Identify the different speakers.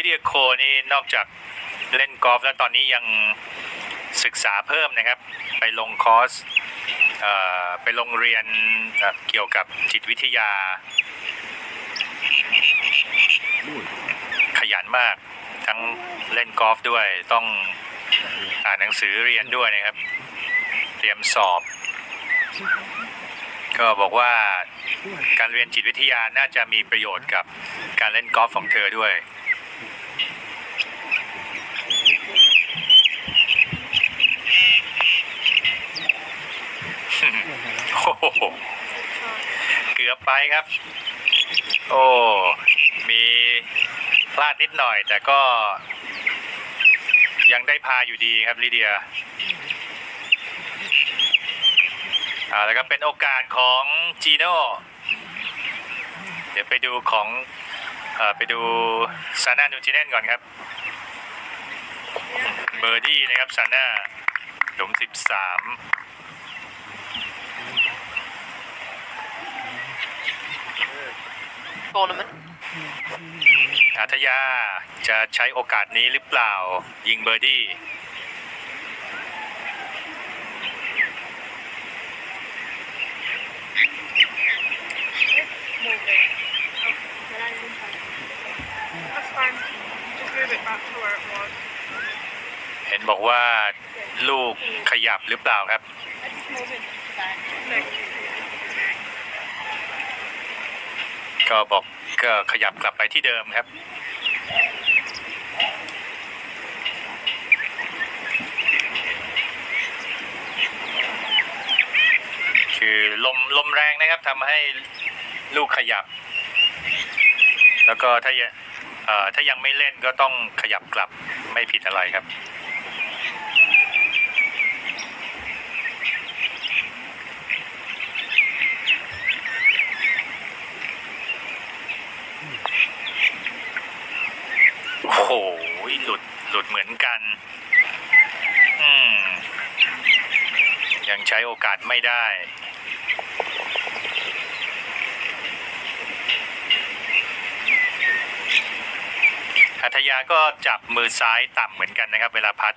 Speaker 1: ิเดียโคนี่นอกจากเล่นกอล์ฟแล้วตอนนี้ยังศึกษาเพิ่มนะครับ ไปลงคอร์สไปลงเรียนเกี่ยวกับจิตวิทยา ขยันมากทั้งเล่นกอล์ฟด้วยต้องอ่านหนังสือเรียนด้วยนะครับ เตรียมสอบ ก็บอกว่าการเรียนจิตวิทยาน่าจะมีประโยชน์กับการเล่นกอล์ฟของเธอด้วย โอ้โหเกือบไปครับ โอ้ มีพลาดนิดหน่อย แต่ก็ ยังได้พาอยู่ดีครับลิเดียอ่าแล้วก็เป็นโอกาสของจีโน่ เดี๋ยวไปดูของ ไปดูซาน่านูจิเนนก่อนครับ เบอร์ดี้นะครับซาน่าหลุมสิบสาม
Speaker 2: tournament.
Speaker 1: อาทยาจะใช้โอกาสนี้หรือเปล่ายิงเบอร์ดี้ เห็นบอกว่าลูกขยับหรือเปล่าครับ ก็บอกก็ขยับกลับไปที่เดิมครับ คือลมลมแรงนะครับทำให้ลูกขยับ แล้วก็ถ้ายังเอ่อ ถ้ายังไม่เล่นก็ต้องขยับกลับไม่ผิดอะไรครับโอ้โหหลุดหลุดเหมือนกัน อืม ยังใช้โอกาสไม่ได้ อัธยาก็จับมือซ้ายต่ำเหมือนกันนะครับ เวลาพัด